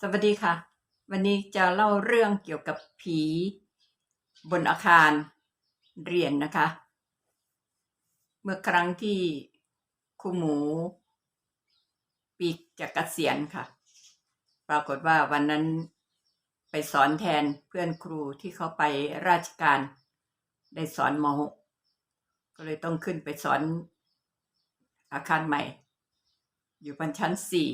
สวัสดีค่ะ วันนี้จะเล่าเรื่องเกี่ยวกับผีบนอาคารเรียนนะคะ เมื่อครั้งที่ครูหมู ปีกจะกเกษียณค่ะ ปรากฏว่าวันนั้นไปสอนแทนเพื่อนครูที่เขาไปราชการ ได้สอนม .6 ก็เลยต้องขึ้นไปสอนอาคารใหม่ อยู่บนชั้นสี่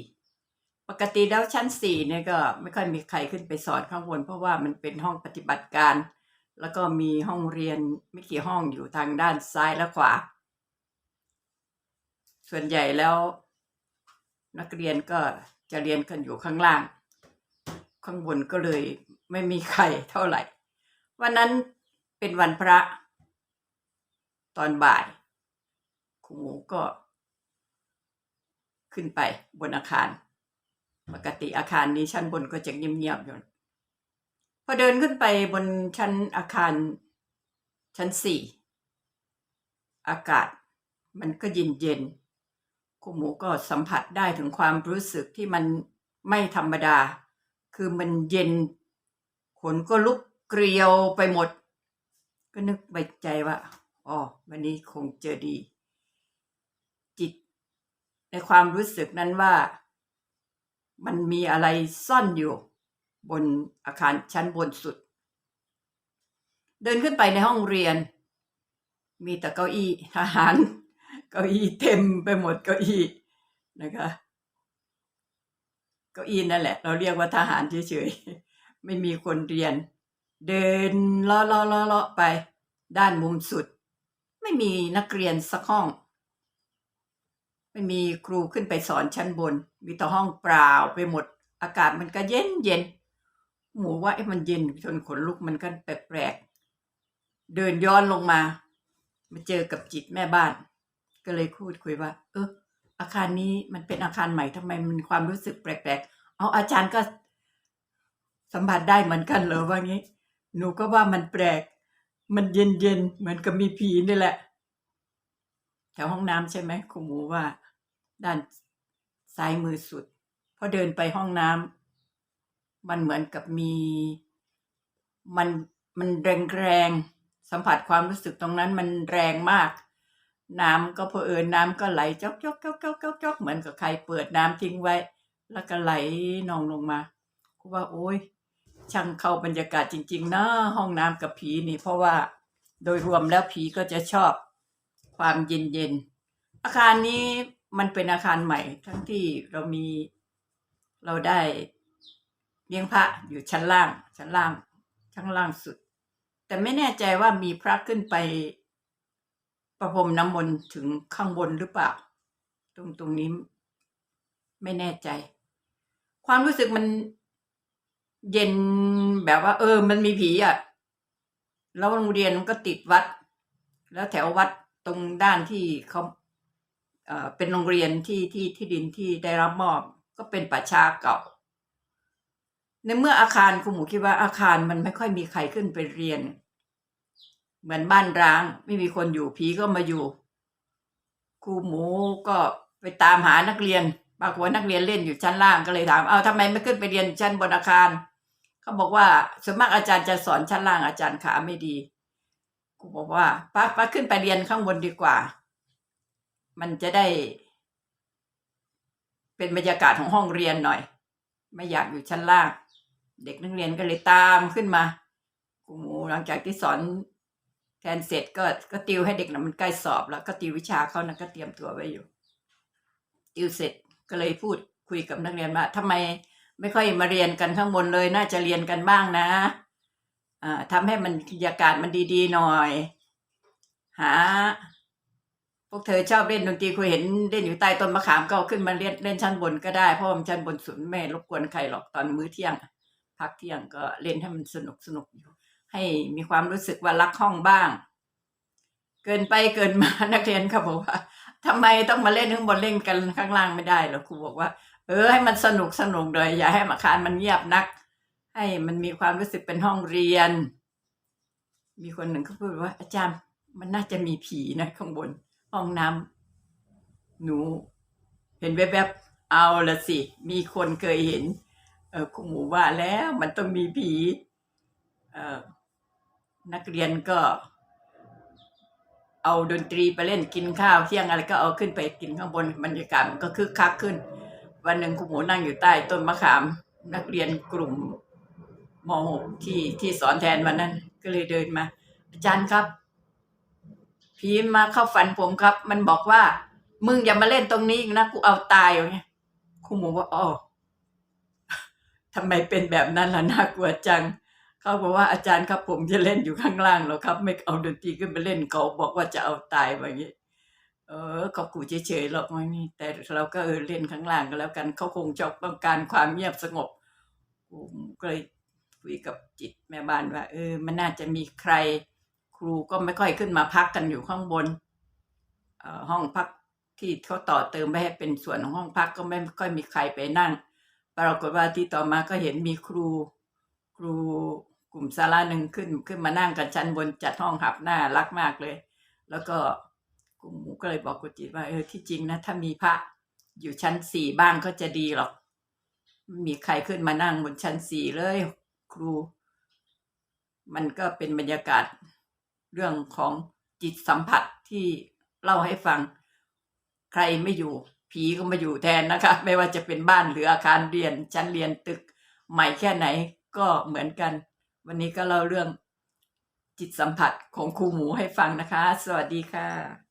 ปกติแล้วชั้นสี่เนี่ยก็ไม่ค่อยมีใครขึ้นไปสอนข้างบน เพราะว่ามันเป็นห้องปฏิบัติการ แล้วก็มีห้องเรียนไม่กี่ห้องอยู่ทางด้านซ้ายและขวา ส่วนใหญ่แล้ว นักเรียนก็จะเรียนกันอยู่ข้างล่าง ข้างบนก็เลยไม่มีใครเท่าไหร่ วันนั้นเป็นวันพระตอนบ่ายครูหมูก็ขึ้นไปบนอาคาร ปกติอาคารนี้ชั้นบนก็จะเงียบๆอยู่พอเดินขึ้นไปบนชั้นอาคารชั้นสี่อากาศมันก็เย็นเย็นๆครูหมูก็สัมผัสได้ถึงความรู้สึกที่มันไม่ธรรมดา คือมันเย็น ขนก็ลุกเกลียวไปหมด ก็นึกไปใจว่าอ๋อวันนี้คงเจอดี จิตในความรู้สึกนั้นว่า มันมีอะไรซ่อนอยู่ บนอาคารชั้นบนสุด เดินขึ้นไปในห้องเรียน มีแต่เก้าอี้ทหาร เก้าอี้เต็มไปหมดเก้าอี้นะคะเก้าอี้นั่นแหละ เราเรียกว่าทหารเฉยๆไม่มีคนเรียน เดินเลาะเลาะเลาะไป ด้านมุมสุด ไม่มีนักเรียนสักห้อง ไม่มีครูขึ้นไปสอนชั้นบน มีแต่ห้องเปล่าไปหมด อากาศมันก็เย็นเย็นหมูว่าไอ้มันเย็นจนขนลุกมันก็แปลกๆ เดินย้อนลงมา มาเจอกับจิตแม่บ้าน ก็เลยพูดคุยว่า เออ อาคารนี้มันเป็นอาคารใหม่ทำไมมันความรู้สึกแปลกๆ เอาอาจารย์ก็สัมผัสได้เหมือนกันเหรอว่างี้ หนูก็ว่ามันแปลก มันเย็นๆเหมือนกับมีผีนี่แหละแถวห้องน้ำใช่ไหมครูหมูว่า ด้าน ซ้ายมือสุดพอเดินไปห้องน้ำมันเหมือนกับมี มันมันแรงแรงสัมผัสความรู้สึกตรงนั้นมันแรงมาก น้ำก็เพอเอิญน้ำก็ไหลจอกจอกจอกจอกจอกจอกเหมือนกับใครเปิดน้ำทิ้งไว้ แล้วก็ไหลนองลงมากูว่าโอ้ยช่างเข้าบรรยากาศจริง ๆ นะห้องน้ำกับผีนี่ เพราะว่าโดยรวมแล้วผีก็จะชอบความเย็นๆอาคารนี้ มันเป็นอาคารใหม่ ทั้งที่เรามีเราได้เลี้ยงพระอยู่ชั้นล่าง ชั้นล่างชั้นล่างสุด แต่ไม่แน่ใจว่ามีพระขึ้นไปประพรมน้ำมนต์ถึงข้างบนหรือเปล่า ตรงตรงนี้ไม่แน่ใจ ความรู้สึกมันเย็นแบบว่า เออ มันมีผีอะ่ะ แล้วโรงเรียนมันก็ติดวัด แล้วแถววัดตรงด้านที่เขา เออเป็นโรงเรียนที่ที่ที่ดินที่ได้รับมอบก็เป็นป่าช้าเก่า ในเมื่ออาคารครูหมูคิดว่าอาคารมันไม่ค่อยมีใครขึ้นไปเรียน เหมือนบ้านร้าง ไม่มีคนอยู่ผีก็มาอยู่ครูหมูก็ไปตามหานักเรียนปรากฏนักเรียนเล่นอยู่ชั้นล่างก็เลยถามเอาทำไมไม่ขึ้นไปเรียนชั้นบนอาคารเขาบอกว่าส่วนมากอาจารย์จะสอนชั้นล่างอาจารย์ขาไม่ดีครูบอกว่าป้าป้าขึ้นไปเรียนข้างบนดีกว่า มันจะได้ เป็นบรรยากาศของห้องเรียนหน่อย ไม่อยากอยู่ชั้นล่าง เด็กนักเรียนก็เลยตามขึ้นมาครูหมูหลังจากที่สอนแทนเสร็จก็ก็ติวให้เด็กนะมันใกล้สอบแล้วก็ติววิชาเขานะก็เตรียมตัวไว้อยู่ ติวเสร็จก็เลยพูดคุยกับนักเรียนว่าทำไมไม่ค่อยมาเรียนกันข้างบนเลย น่าจะเรียนกันบ้างนะอ่าทำให้มันบรรยากาศมันดีๆหน่อย หา พวกเธอชอบเล่นดนตรีคุยเห็นเล่นอยู่ใต้ต้นมะขามก็ขึ้นมาเล่นเล่นชั้นบนก็ได้เพราะว่ามันชั้นบนสุดไม่รบกวนใครหรอกตอนมื้อเที่ยง พักเที่ยงก็เล่นให้มันสนุกสนุกอยู่ให้มีความรู้สึกว่ารักห้องบ้าง เกินไปเกินมานักเรียนเขาบอกว่าทำไมต้องมาเล่นข้างบนเล่นกันข้างล่างไม่ได้หรอครูบอกว่า เออให้มันสนุกสนุกเลยอย่าให้อาคารมันเงียบนัก ให้มันมีความรู้สึกเป็นห้องเรียน มีคนหนึ่งเขาพูดว่าอาจารย์มันน่าจะมีผีนะข้างบน ห้องน้ำหนู เห็นแวบๆเอาละสิ มีคนเคยเห็น เออครูหมูว่าแล้วมันต้องมีผีเออนักเรียนก็ เอาดนตรีไปเล่นกินข้าวเที่ยงอะไรก็เอาขึ้นไปกินข้างบนบรรยากาศมันก็คึกคักขึ้น วันหนึ่งครูหมูนั่งอยู่ใต้ต้นมะขาม นักเรียนกลุ่มม .6 ที่ที่สอนแทนวันนั้น ก็เลยเดินมา อาจารย์ครับ ผีมาเข้าฝันผมครับ มันบอกว่า มึงอย่ามาเล่นตรงนี้อีกนะกูเอาตายอย่างเงี้ยครูหมูว่าอ๋อทำไมเป็นแบบนั้นล่ะน่ากลัวจัง เขาบอกว่าอาจารย์ครับผมจะเล่นอยู่ข้างล่างแล้วครับ ไม่เอาดนตรีขึ้นไปเล่นเขาบอกว่าจะเอาตายแบบนี้เออเขากูเฉยๆหรอกไม่นี่แต่เราก็เออเล่นข้างล่างก็แล้วกันเขาคงจะต้องการความเงียบสงบผมก็เลยคุยกับจิตแม่บ้านว่า เออ มันน่าจะมีใคร รูก็ไม่ค่อยขึ้นมาพักกันอยู่ข้างบนห้องพักที่เขาต่อเติมไปให้เป็นส่วนของห้องพักก็ไม่ค่อยมีใครไปนั่ง ปรากฏว่าที่ต่อมาก็เห็นมีครู ครูกลุ่มสาระหนึ่งขึ้นขึ้นมานั่งกันชั้นบนจัดห้องหับหน้ารักมากเลย แล้วก็กลุ่มหมูก็เลยบอกกุจิตว่าเออที่จริงนะถ้ามีพระอยู่ชั้นสี่บ้างก็จะดีหรอก มีใครขึ้นมานั่งบนชั้นสี่เลย ครู มันก็เป็นบรรยากาศ เรื่องของจิตสัมผัสที่เล่าให้ฟัง ใครไม่อยู่ ผีก็มาอยู่แทนนะคะ ไม่ว่าจะเป็นบ้านหรืออาคารเรียนชั้นเรียนตึกใหม่แค่ไหนก็เหมือนกัน วันนี้ก็เล่าเรื่องจิตสัมผัสของครูหมูให้ฟังนะคะ สวัสดีค่ะ